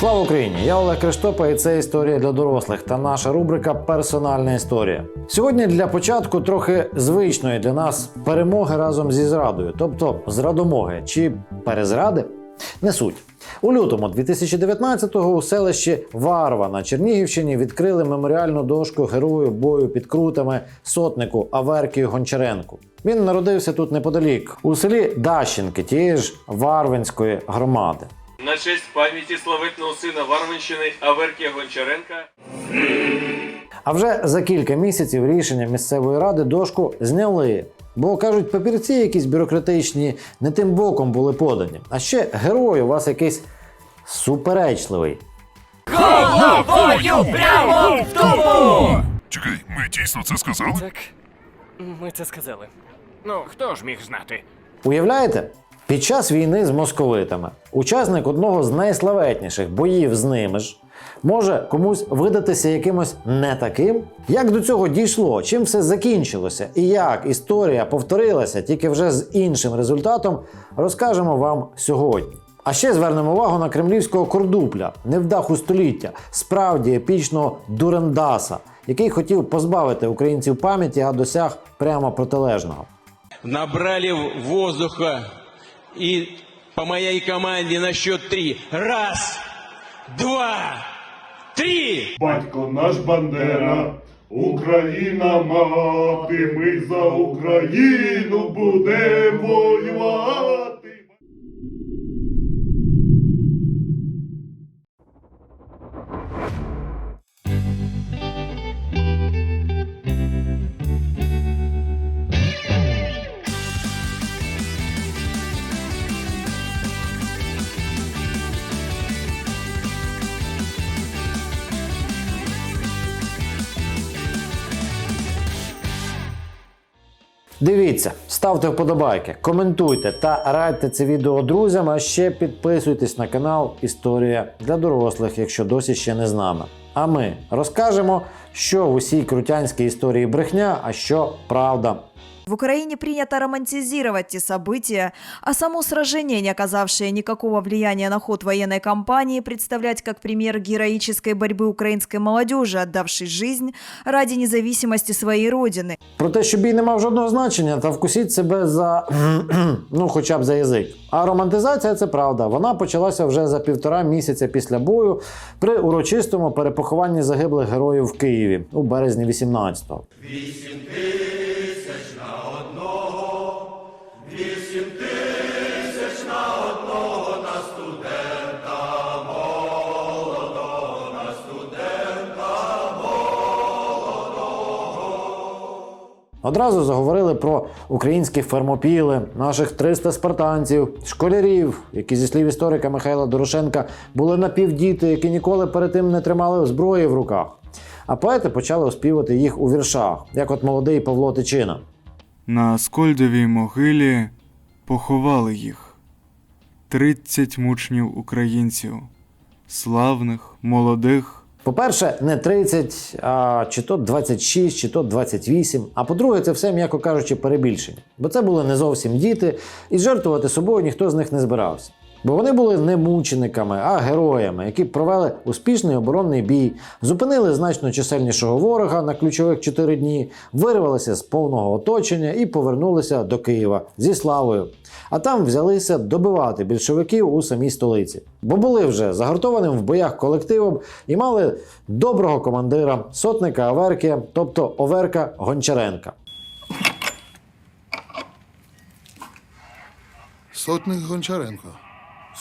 Слава Україні! Я Олег Криштопа, і це історія для дорослих та наша рубрика Персональна історія. Сьогодні для початку трохи звичної для нас перемоги разом зі зрадою, тобто зрадомоги чи перезради. Не суть. У лютому 2019-го у селищі Варва на Чернігівщині відкрили меморіальну дошку герою бою під крутами сотнику Аверкію Гончаренку. Він народився тут неподалік, у селі Дащенки, тієї ж Варвинської громади. На честь пам'яті славетного сина Варвинщини Аверкія Гончаренка А вже за кілька місяців рішення місцевої ради дошку зняли. Бо кажуть, папірці якісь бюрократичні не тим боком були подані. А ще герой у вас якийсь суперечливий. Чекай, ми дійсно це сказали? Так, ми це сказали. Ну, хто ж міг знати? Уявляєте? Під час війни з московитами учасник одного з найславетніших боїв з ними ж може комусь видатися якимось не таким? Як до цього дійшло? Чим все закінчилося? І як історія повторилася тільки вже з іншим результатом, розкажемо вам сьогодні. А ще звернемо увагу на кремлівського кордупля, невдаху століття, справді епічного Дурендаса, який хотів позбавити українців пам'яті, а досяг прямо протилежного. набрали воздуха и по моей команде на счет три. Раз, два, три! Батько наш Бандера, Україна мати, ми за Україну будемо воювати. Дивіться, ставте вподобайки, коментуйте та радьте це відео друзям, а ще підписуйтесь на канал Історія для дорослих, якщо досі ще не з нами. А ми розкажемо, що в усій крутянській історії брехня, а що правда. В Украине принято романтизировать те события, а само сражение, не оказавшее никакого влияния на ход военной кампании, представлять как пример героической борьбы украинской молодежи, отдавшей жизнь ради независимости своей родины. Про те, що бій не мав жодного значення, та вкусіть себе за ну, хоча б за язик. А романтизація це правда. Вона почалася вже за півтора місяця після бою при урочистому перепохованні загиблих героїв в Києві у березні 18-го. Одразу заговорили про українські фермопіли, наших 300 спартанців, школярів, які зі слів історика Михайла Дорошенка були напівдіти, які ніколи перед тим не тримали зброї в руках. А поети почали оспівати їх у віршах, як от молодий Павло Тичина. На Аскольдовій могилі поховали їх. Тридцять мучнів українців, славних, молодих, По-перше, не 30, а чи то 26, чи то 28. А по-друге, це все, м'яко кажучи, перебільшення. Бо це були не зовсім діти, і жертвувати собою ніхто з них не збирався. Бо вони були не мучениками, а героями, які провели успішний оборонний бій, зупинили значно чисельнішого ворога на ключових 4 дні, вирвалися з повного оточення і повернулися до Києва зі славою. А там взялися добивати більшовиків у самій столиці. Бо були вже загартованим в боях колективом і мали доброго командира, сотника Аверкія, тобто Оверка Гончаренка. Сотник Гончаренко.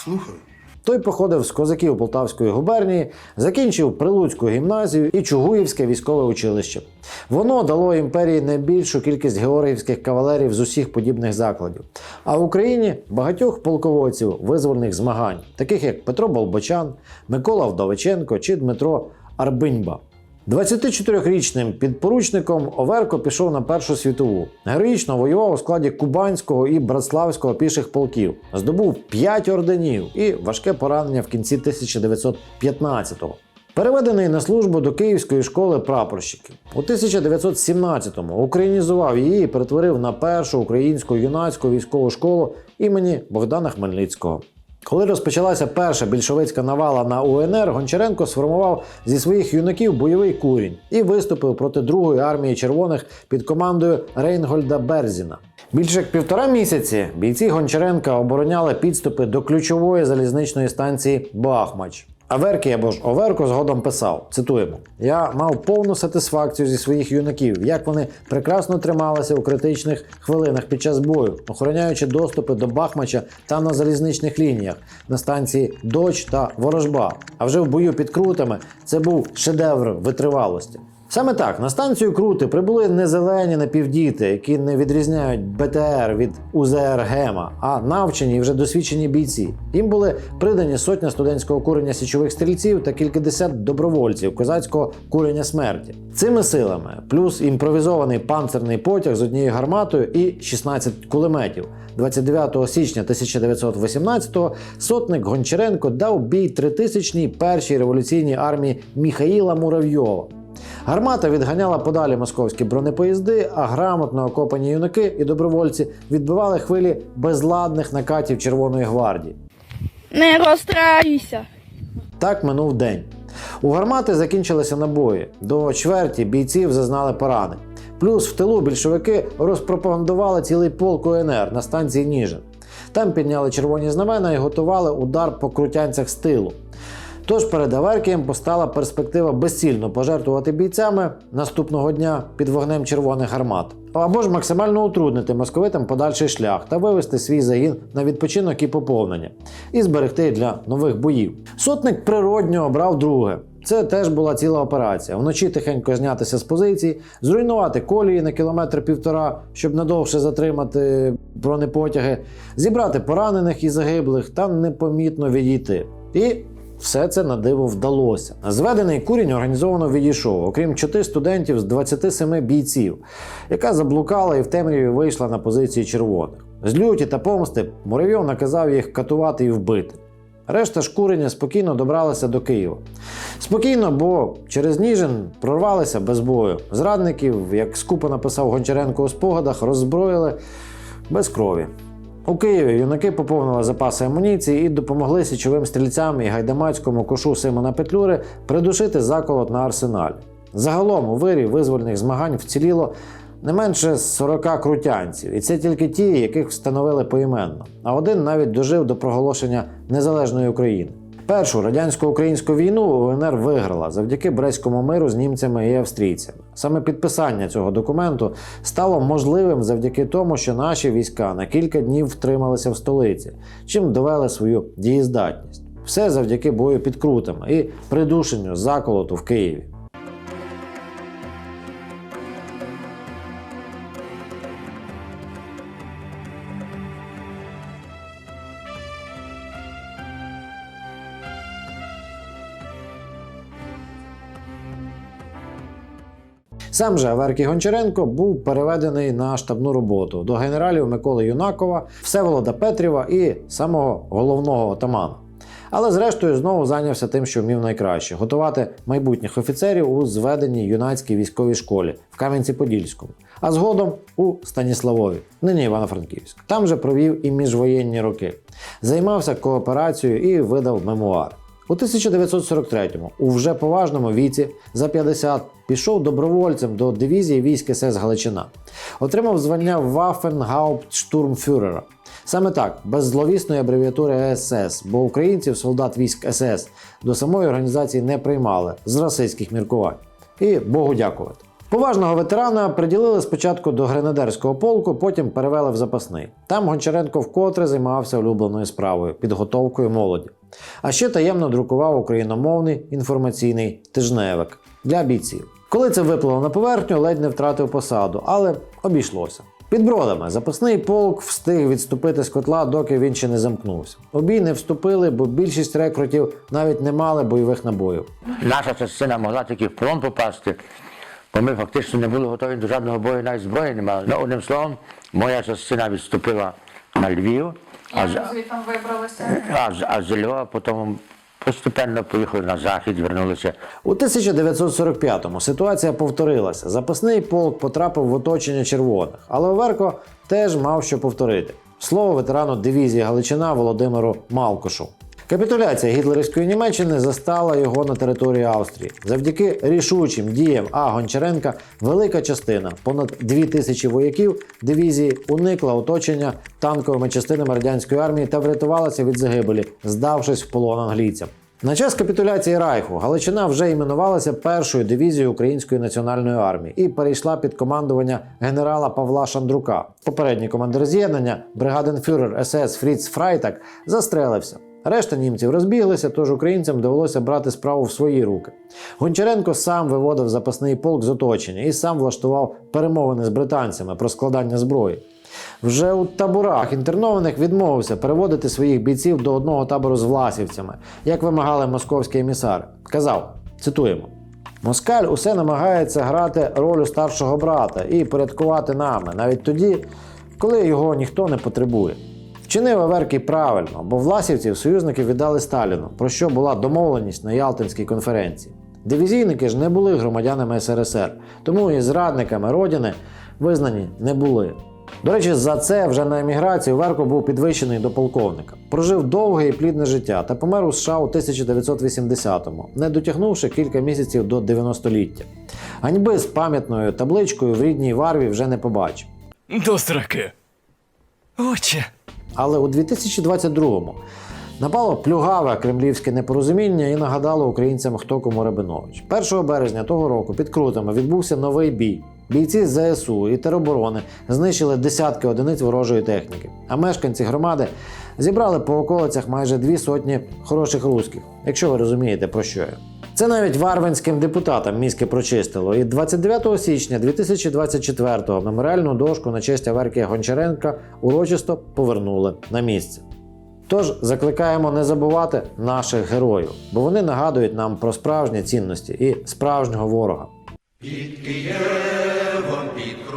Слухаю. Той походив з козаків Полтавської губернії, закінчив Прилуцьку гімназію і Чугуївське військове училище. Воно дало імперії найбільшу кількість георгіївських кавалерів з усіх подібних закладів. А в Україні багатьох полководців визвольних змагань, таких як Петро Болбочан, Микола Вдовиченко чи Дмитро Арбиньба. 24-річним підпоручником Оверко пішов на Першу світову. Героїчно воював у складі Кубанського і Братславського піших полків, здобув 5 орденів і важке поранення в кінці 1915-го. Переведений на службу до Київської школи прапорщиків. У 1917-му українізував її і перетворив на першу українську юнацьку військову школу імені Богдана Хмельницького. Коли розпочалася перша більшовицька навала на УНР, Гончаренко сформував зі своїх юнаків бойовий курінь і виступив проти другої армії червоних під командою Рейнгольда Берзіна. Більше як півтора місяці бійці Гончаренка обороняли підступи до ключової залізничної станції Бахмач. Аверкій або ж Оверко згодом писав: цитуємо: Я мав повну сатисфакцію зі своїх юнаків, як вони прекрасно трималися у критичних хвилинах під час бою, охороняючи доступи до Бахмача та на залізничних лініях на станції Доч та Ворожба. А вже в бою під крутами це був шедевр витривалості. Саме так на станцію Крути прибули не зелені напівдіти, які не відрізняють БТР від УЗР Гема, а навчені і вже досвідчені бійці. Їм були придані сотня студентського курення січових стрільців та кількадесят добровольців козацького курення смерті. Цими силами, плюс імпровізований панцерний потяг з однією гарматою і 16 кулеметів. 29 січня 1918-го сотник Гончаренко дав бій тритисячній першій революційній армії Міхаїла Муравйова. Гармата відганяла подалі московські бронепоїзди, а грамотно окопані юнаки і добровольці відбивали хвилі безладних накатів Червоної гвардії. Не розстраюйся. Так минув день. У гармати закінчилися набої. До чверті бійців зазнали поранень. Плюс в тилу більшовики розпропагандували цілий полк УНР на станції Ніжин. Там підняли червоні знамена і готували удар по крутянцях з тилу. Тож перед Аверкієм постала перспектива безцільно пожертвувати бійцями наступного дня під вогнем червоних гармат, або ж максимально утруднити московитам подальший шлях та вивести свій загін на відпочинок і поповнення, і зберегти для нових боїв. Сотник природньо обрав друге. Це теж була ціла операція. Вночі тихенько знятися з позицій, зруйнувати колії на кілометр півтора, щоб надовше затримати бронепотяги, зібрати поранених і загиблих та непомітно відійти. І все це на диво вдалося. Зведений курінь організовано відійшов, окрім чоти студентів з 27 бійців, яка заблукала і в темряві вийшла на позиції червоних. З люті та помсти Муравйов наказав їх катувати і вбити. Решта ж курення спокійно добралася до Києва. Спокійно, бо через Ніжин прорвалися без бою. Зрадників, як скупо написав Гончаренко у спогадах, роззброїли без крові. У Києві юнаки поповнили запаси амуніції і допомогли січовим стрільцям і гайдамацькому кошу Симона Петлюри придушити заколот на арсеналі. Загалом у вирі визвольних змагань вціліло не менше 40 крутянців, і це тільки ті, яких встановили поіменно. А один навіть дожив до проголошення незалежної України. Першу радянсько-українську війну УНР виграла завдяки Брестському миру з німцями і австрійцями. Саме підписання цього документу стало можливим завдяки тому, що наші війська на кілька днів втрималися в столиці, чим довели свою дієздатність. Все завдяки бою під крутами і придушенню заколоту в Києві. Сам же Аверкій Гончаренко був переведений на штабну роботу до генералів Миколи Юнакова, Всеволода Петрєва і самого головного отамана. Але зрештою знову зайнявся тим, що вмів найкраще готувати майбутніх офіцерів у зведеній юнацькій військовій школі в Кам'янці-Подільському, а згодом у Станіславові, нині Івано-Франківськ. Там же провів і міжвоєнні роки. Займався кооперацією і видав мемуар. У 1943-му, у вже поважному віці за 50, пішов добровольцем до дивізії військ СС Галичина. Отримав звання Waffenhauptsturmführer. Саме так, без зловісної абревіатури СС, бо українців солдат військ СС до самої організації не приймали з російських міркувань. І Богу дякувати. Поважного ветерана приділили спочатку до гренадерського полку, потім перевели в запасний. Там Гончаренко вкотре займався улюбленою справою підготовкою молоді. А ще таємно друкував україномовний інформаційний тижневик для бійців. Коли це виплило на поверхню, ледь не втратив посаду, але обійшлося. Під бродами запасний полк встиг відступити з котла, доки він ще не замкнувся. У бій не вступили, бо більшість рекрутів навіть не мали бойових набоїв. Наша частина могла тільки в фронт попасти, бо ми фактично не були готові до жодного бою, навіть зброї не мали. Ну, одним словом, моя частина відступила на Львів, а, з- вибралися? а, з- а з Львова потім постепенно поїхали на захід, вернулися. У 1945-му ситуація повторилася. Запасний полк потрапив в оточення червоних, але Оверко теж мав що повторити. Слово ветерану дивізії Галичина Володимиру Малкошу. Капітуляція гітлерівської Німеччини застала його на території Австрії. Завдяки рішучим діям А. Гончаренка велика частина, понад дві тисячі вояків дивізії, уникла оточення танковими частинами радянської армії та врятувалася від загибелі, здавшись в полон англійцям. На час капітуляції Райху Галичина вже іменувалася першою дивізією Української національної армії і перейшла під командування генерала Павла Шандрука. Попередній командир з'єднання, бригаденфюрер СС Фріц Фрайтак, застрелився. Решта німців розбіглися, тож українцям довелося брати справу в свої руки. Гончаренко сам виводив запасний полк з оточення і сам влаштував перемовини з британцями про складання зброї. Вже у таборах інтернованих відмовився переводити своїх бійців до одного табору з власівцями, як вимагали московські емісари. Казав, цитуємо: Москаль усе намагається грати роль старшого брата і порядкувати нами, навіть тоді, коли його ніхто не потребує. Вчинив Аверкій правильно, бо власівців союзники віддали Сталіну, про що була домовленість на Ялтинській конференції. Дивізійники ж не були громадянами СРСР, тому і зрадниками родини визнані не були. До речі, за це вже на еміграції Верко був підвищений до полковника. Прожив довге і плідне життя та помер у США у 1980-му, не дотягнувши кілька місяців до 90-ліття. Ганьби з пам'ятною табличкою в рідній варві вже не побачив. До сраки. Отче. Але у 2022-му напало плюгаве кремлівське непорозуміння і нагадало українцям, хто кому Рабинович. 1 березня того року під Крутами відбувся новий бій. Бійці ЗСУ і тероборони знищили десятки одиниць ворожої техніки, а мешканці громади зібрали по околицях майже дві сотні хороших русських, якщо ви розумієте про що я. Це навіть варвинським депутатам мізки прочистило. І 29 січня 2024-го меморіальну дошку на честь Аверкія Гончаренка урочисто повернули на місце. Тож закликаємо не забувати наших героїв, бо вони нагадують нам про справжні цінності і справжнього ворога.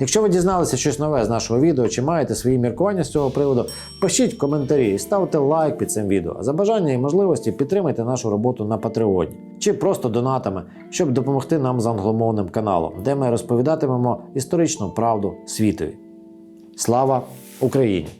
Якщо ви дізналися щось нове з нашого відео чи маєте свої міркування з цього приводу, пишіть коментарі і ставте лайк під цим відео. За бажання і можливості підтримайте нашу роботу на Патреоні чи просто донатами, щоб допомогти нам з англомовним каналом, де ми розповідатимемо історичну правду світові. Слава Україні!